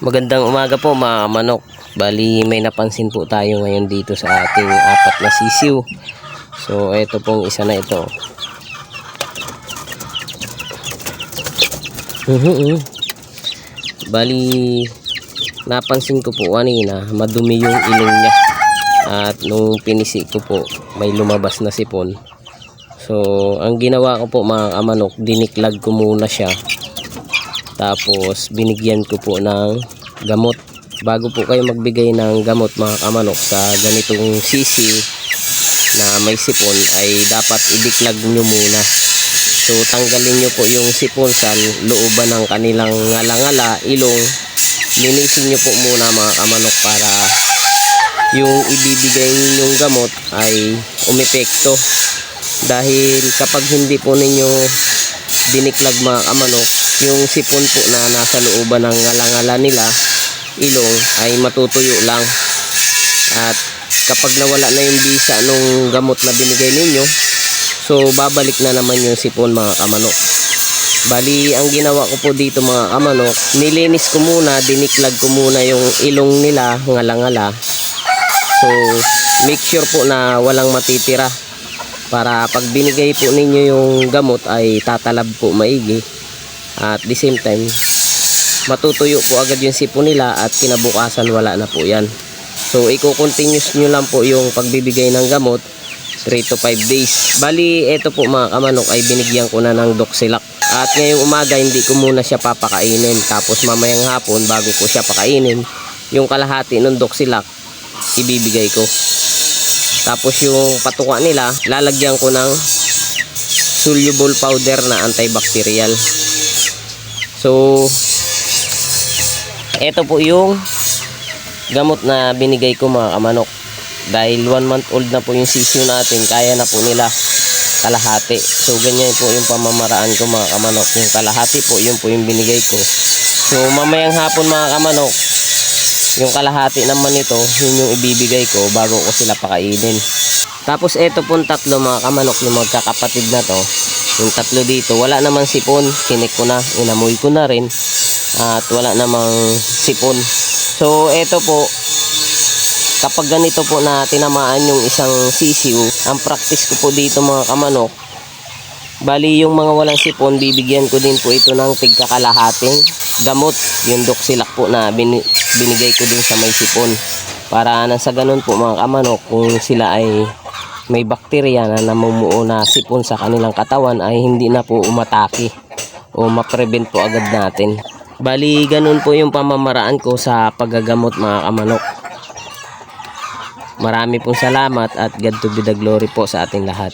Magandang umaga po mga manok. Bali may napansin po tayo ngayon dito sa ating apat na sisiw. So ito pong isa na ito. Mhm. Bali napansin ko po kanina madumi yung ilong niya. At nung pinisi ko po may lumabas na sipon. So ang ginawa ko po mga kamanok diniklag ko muna siya tapos binigyan ko po ng gamot. Bago po kayo magbigay ng gamot mga kamanok sa ganitong sisiw na may sipon ay dapat idiklag nyo muna. So tanggalin nyo po yung sipon sa looban ng kanilang ngalangala, ilong. Linisin nyo po muna mga kamanok para yung ibibigay ninyong gamot ay umepekto. Dahil kapag hindi po ninyo diniklag mga kamanok, yung sipon po na nasa looban ng ngalangala nila, ilong, ay matutuyo lang. At kapag nawala na yung bisa nung gamot na binigay ninyo, so babalik na naman yung sipon mga kamanok. Bali, ang ginawa ko po dito mga kamanok, nilinis ko muna, diniklag ko muna yung ilong nila, ngalangala. So, make sure po na walang matitira para pag binigay po ninyo yung gamot ay tatalab po maigi at the same time matutuyo po agad yung sipon nila at kinabukasan wala na po yan. So i-continuous nyo lang po yung pagbibigay ng gamot 3 to 5 days. Bali eto po mga kamanok ay binigyan ko na ng doxilak at ngayong umaga hindi ko muna siya papakainin. Tapos mamayang hapon bago ko siya pakainin yung kalahati ng doxilak ibibigay ko. Tapos yung patuka nila, lalagyan ko ng soluble powder na antibacterial. So, ito po yung gamot na binigay ko mga kamanok. Dahil one month old na po yung sisyo natin, kaya na po nila kalahati. So, ganyan po yung pamamaraan ko mga kamanok. Yung kalahati po, yun po yung binigay ko. So, mamayang hapon mga kamanok, yung kalahati naman nito, yun yung ibibigay ko bago ko sila pakainin. Tapos eto pong tatlo mga kamanok yung magkakapatid na to. Yung tatlo dito, wala namang sipon. Kinik ko na, inamoy ko na rin. At wala namang sipon. So eto po, kapag ganito po na tinamaan yung isang sisiw, ang practice ko po dito mga kamanok, Bali yung mga walang sipon, bibigyan ko din po ito ng tigkakalahating gamot. Yung doxilak po na bin- binigay ko din sa may sipon. Para nang sa ganun po mga kamanok, kung sila ay may bakterya na namumuo na sipon sa kanilang katawan ay hindi na po umatake o maprevent po agad natin. Bali, ganun po yung pamamaraan ko sa paggagamot mga kamanok. Marami pong salamat at God to be the glory po sa ating lahat.